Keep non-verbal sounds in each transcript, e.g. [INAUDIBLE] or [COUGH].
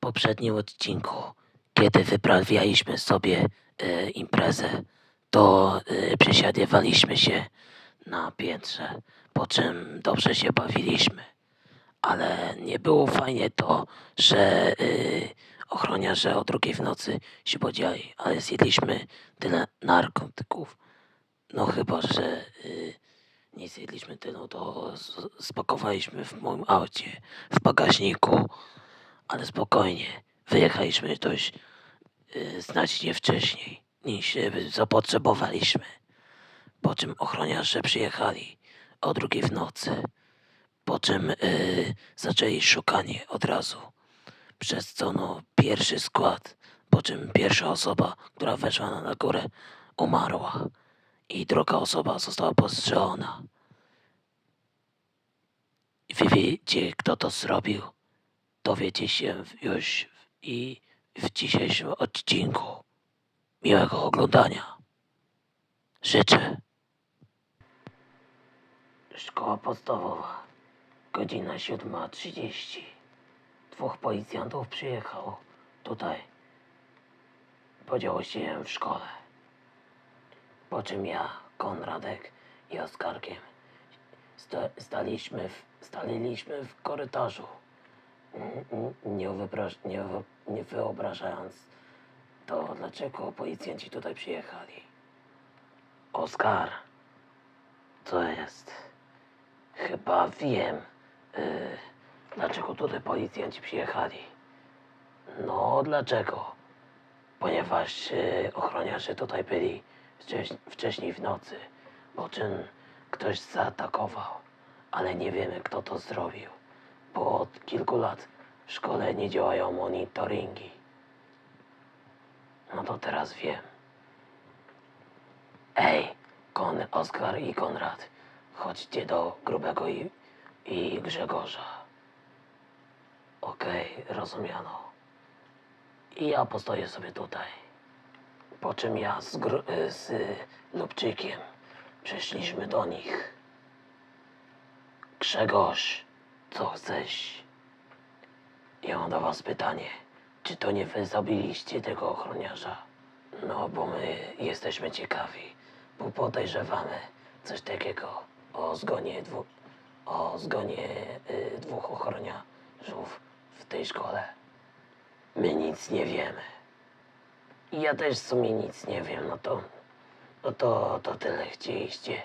poprzednim odcinku, kiedy wyprawialiśmy sobie e, imprezę, to e, przesiadywaliśmy się na piętrze, po czym dobrze się bawiliśmy. Ale nie było fajnie to, że y, ochroniarze o drugiej w nocy się podzieli, ale zjedliśmy tyle narkotyków. No chyba, że y, nie zjedliśmy tylu, to spakowaliśmy w moim aucie, w bagażniku, spokojnie, wyjechaliśmy dość y, znacznie wcześniej niż y, zapotrzebowaliśmy. Po czym ochroniarze przyjechali o drugiej w nocy po czym y, zaczęli szukanie od razu. Przez co no pierwszy skład, po czym pierwsza osoba, która weszła na, na górę, umarła i druga osoba została postrzelona. Wy wiecie, kto to zrobił? Dowiecie się już i w dzisiejszym odcinku. Miłego oglądania. Życzę. Szkoła podstawowa. Godzina 7.30. Dwóch policjantów przyjechało tutaj. Podziało się w szkole. Po czym ja, Konradek i Oskarkiem sta, staliśmy w, staliśmy w korytarzu. Nie, nie, nie wyobrażając to, dlaczego policjanci tutaj przyjechali. Oskar, co jest? Chyba wiem, y, dlaczego tutaj policjanci przyjechali. No, dlaczego? Ponieważ y, ochroniarze tutaj byli wcześ, wcześniej w nocy, po czym ktoś zaatakował, ale nie wiemy, kto to zrobił, bo od kilku lat w szkole nie działają monitoringi. No to teraz wiem. Ej, Kon, Oskar i Konrad, chodźcie do Grubego i, i Grzegorza. Okej, rozumiano. I ja postoję sobie tutaj. Po czym ja z, Gr- y, z Lubczykiem przeszliśmy do nich. Grzegorz, co chcesz? Ja mam do was pytanie. Czy to nie wy zabiliście tego ochroniarza? No, bo my jesteśmy ciekawi, bo podejrzewamy coś takiego o zgonie, dwu, o zgonie y, dwóch ochroniarzów w tej szkole. My nic nie wiemy. Ja też w sumie nic nie wiem, no to, no to, to tyle chcieliście.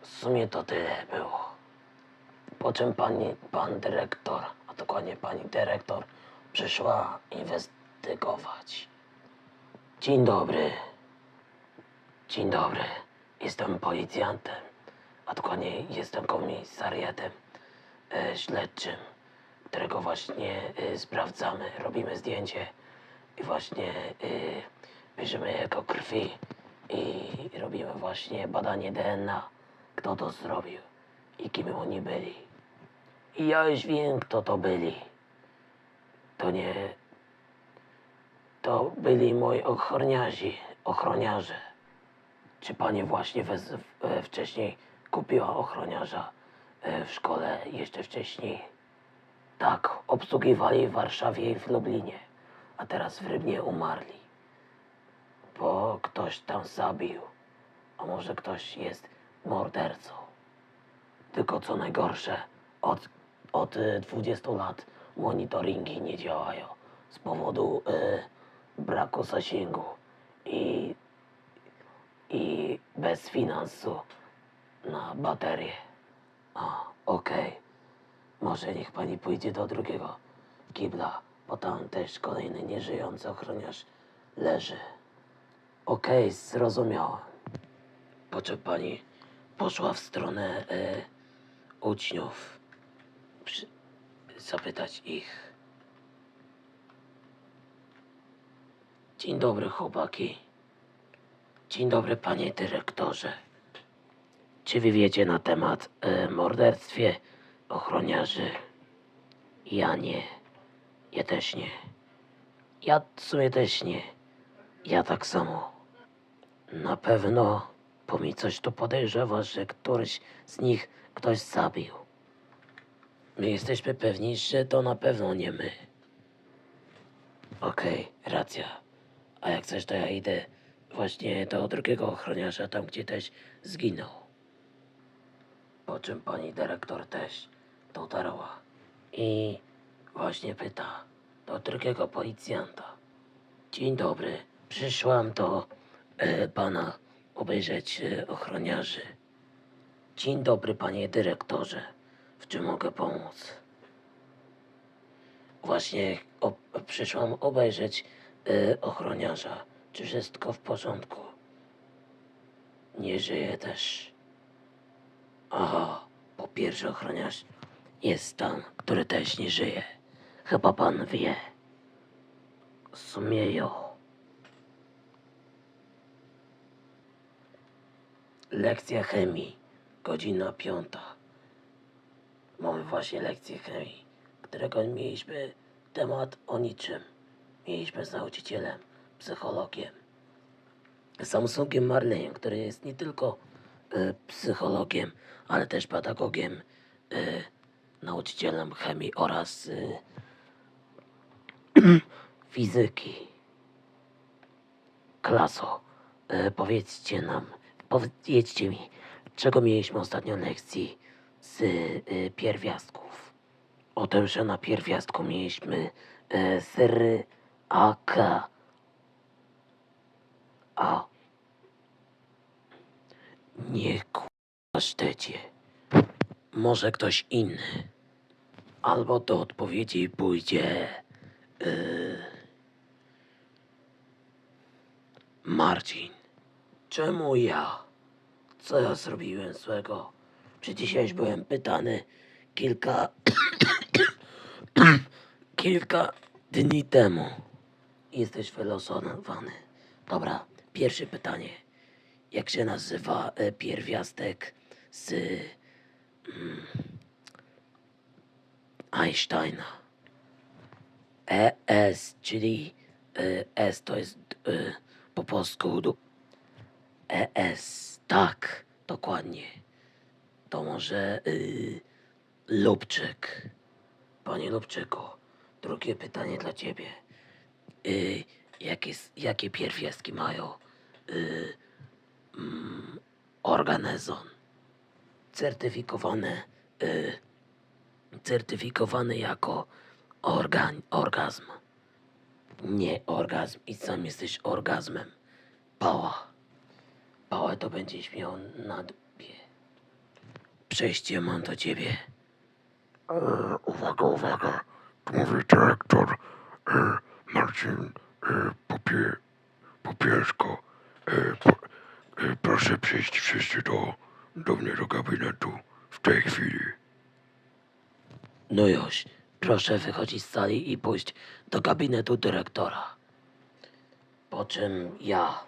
W sumie to tyle było. Po czym pani, pan dyrektor, a dokładnie pani dyrektor, przyszła inwestygować. Dzień dobry. Dzień dobry. Jestem policjantem, a dokładnie jestem komisariatem e, śledczym, którego właśnie e, sprawdzamy. Robimy zdjęcie i właśnie e, bierzemy jego krwi i robimy właśnie badanie DNA, kto to zrobił i kim oni byli. I ja już wiem, kto to byli. To nie to byli moi ochroniarze, ochroniarze. Czy pani właśnie wez, e, wcześniej kupiła ochroniarza e, w szkole jeszcze wcześniej? Tak, obsługiwali w Warszawie i w Lublinie, a teraz w Rybnie umarli. Bo ktoś tam zabił, a może ktoś jest mordercą. Tylko co najgorsze, od, od y, 20 lat monitoringi nie działają z powodu y, braku zasięgu i, i bez finansu na baterię. A, okej. Może niech pani pójdzie do drugiego kibla, bo tam też kolejny nieżyjący ochroniarz leży. Okej, zrozumiałem. Po czym pani poszła w stronę e, uczniów, przy, zapytać ich. Dzień dobry, chłopaki. Dzień dobry, panie dyrektorze. Czy wy wiecie na temat e, morderstwie ochroniarzy? Ja nie. Ja też nie. Ja w sumie też nie. Ja tak samo. Na pewno, bo mi coś tu podejrzewa, że któryś z nich ktoś zabił. My jesteśmy pewni, że to na pewno nie my. Okej, racja. A jak chcesz, to ja idę właśnie do drugiego ochroniarza, tam gdzie też zginął. Po czym pani dyrektor też dotarła i właśnie pyta do drugiego policjanta. Dzień dobry, przyszłam do e, pana obejrzeć e, ochroniarzy. Dzień dobry, panie dyrektorze. W czym mogę pomóc? Właśnie o, przyszłam obejrzeć y, ochroniarza. Czy wszystko w porządku? Nie żyje też. Aha, po pierwsze ochroniarz jest tam, który też nie żyje. Chyba pan wie. W sumie jo. Lekcja chemii, godzina piąta. Mamy właśnie lekcję chemii, którego mieliśmy temat o niczym. Mieliśmy z nauczycielem, psychologiem. Samsungiem Marlejem, który jest nie tylko e, psychologiem, ale też pedagogiem, e, nauczycielem chemii oraz e, [CLEARS THROAT] fizyki. Klaso, e, powiedzcie nam, powiedzcie mi, czego mieliśmy ostatnio lekcji z e, pierwiastków. O tym, że na pierwiastku mieliśmy e, sery AK. A. Nie kłaszczecie. Może ktoś inny. Albo do odpowiedzi pójdzie. Yy, Marcin. Czemu ja? Co ja zrobiłem złego? Ja już byłem pytany kilka. [COUGHS] kilka dni temu. Jesteś wylosowany. Dobra, pierwsze pytanie. Jak się nazywa e, pierwiastek z mm, Einsteina? ES, czyli e, S to jest e, po polsku ES. Tak, dokładnie. To może y, Lubczyk. Panie Lubczyku, drugie pytanie dla ciebie. Y, jakie, jakie pierwiastki mają y, mm, organezon? Certyfikowane, y, certyfikowane jako organ, orgazm. Nie orgazm i sam jesteś orgazmem. Pała. Pałę to będziesz miał na dupie. Przejście mam do ciebie. E, uwaga, uwaga. Tu mówi dyrektor e, Marcin e, Popie, Popieszko. E, po, e, proszę przyjść wszyscy do, do mnie do gabinetu w tej chwili. No już, proszę wychodzić z sali i pójść do gabinetu dyrektora. Po czym ja,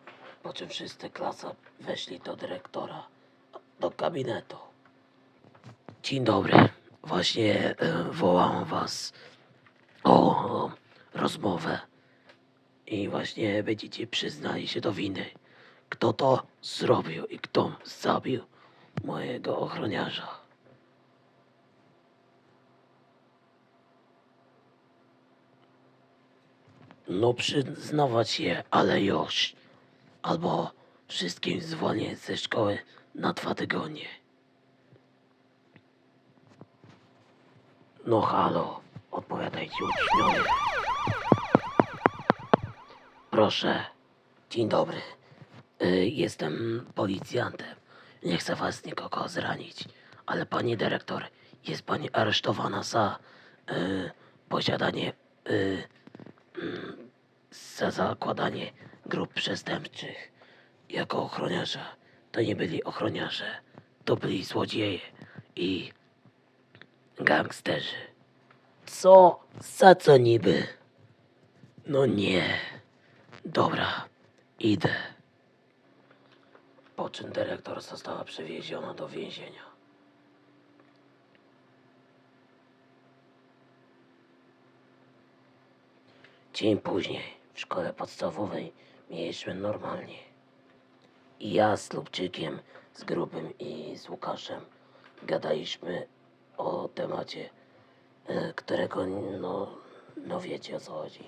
po czym wszyscy klasa weszli do dyrektora, do gabinetu. Dzień dobry, właśnie e, wołałam was o, rozmowę i właśnie będziecie przyznali się do winy. Kto to zrobił i kto zabił mojego ochroniarza. No przyznawać się, ale już. Albo wszystkim zwolnię ze szkoły na dwa tygodnie. No halo, odpowiadajcie uczniowie. Proszę, dzień dobry. Y, jestem policjantem. Nie chcę was nikogo zranić, ale pani dyrektor, jest pani aresztowana za y, posiadanie y, za zakładanie grup przestępczych jako ochroniarza. To nie byli ochroniarze, to byli złodzieje i gangsterzy. Co? Za co niby? No nie. Dobra, idę. Po czym dyrektor została przewieziona do więzienia. Dzień później w szkole podstawowej mieliśmy normalnie. I ja z Lubczykiem, z Grubym i z Łukaszem gadaliśmy o temacie, e, którego no, no wiecie o co chodzi.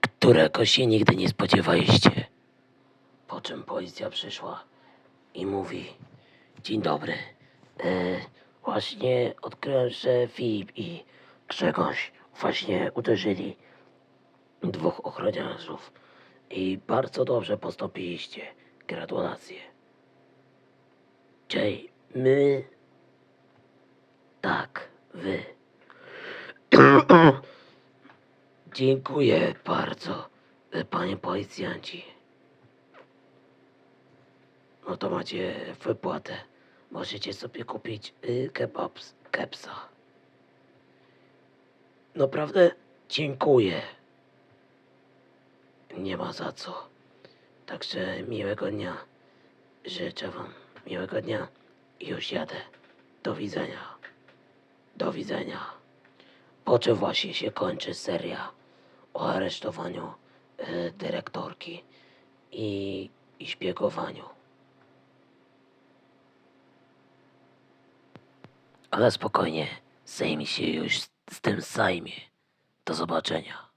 którego się nigdy nie spodziewaliście. Po czym policja przyszła i mówi: Dzień dobry. E, właśnie odkryłem, że Filip i Grzegorz właśnie uderzyli dwóch ochroniarzów i bardzo dobrze postąpiliście. Gratulacje. Czyli my. Tak, wy. [COUGHS] Dziękuję bardzo, panie policjanci. No to macie wypłatę. Możecie sobie kupić y, kebab z kepsa. Naprawdę dziękuję. Nie ma za co. Także miłego dnia. Życzę wam miłego dnia. Już jadę. Do widzenia. Do widzenia. Po czym właśnie się kończy seria o aresztowaniu y, dyrektorki i, i szpiegowaniu. Ale spokojnie, Sejm się już z, z tym zajmie. Do zobaczenia.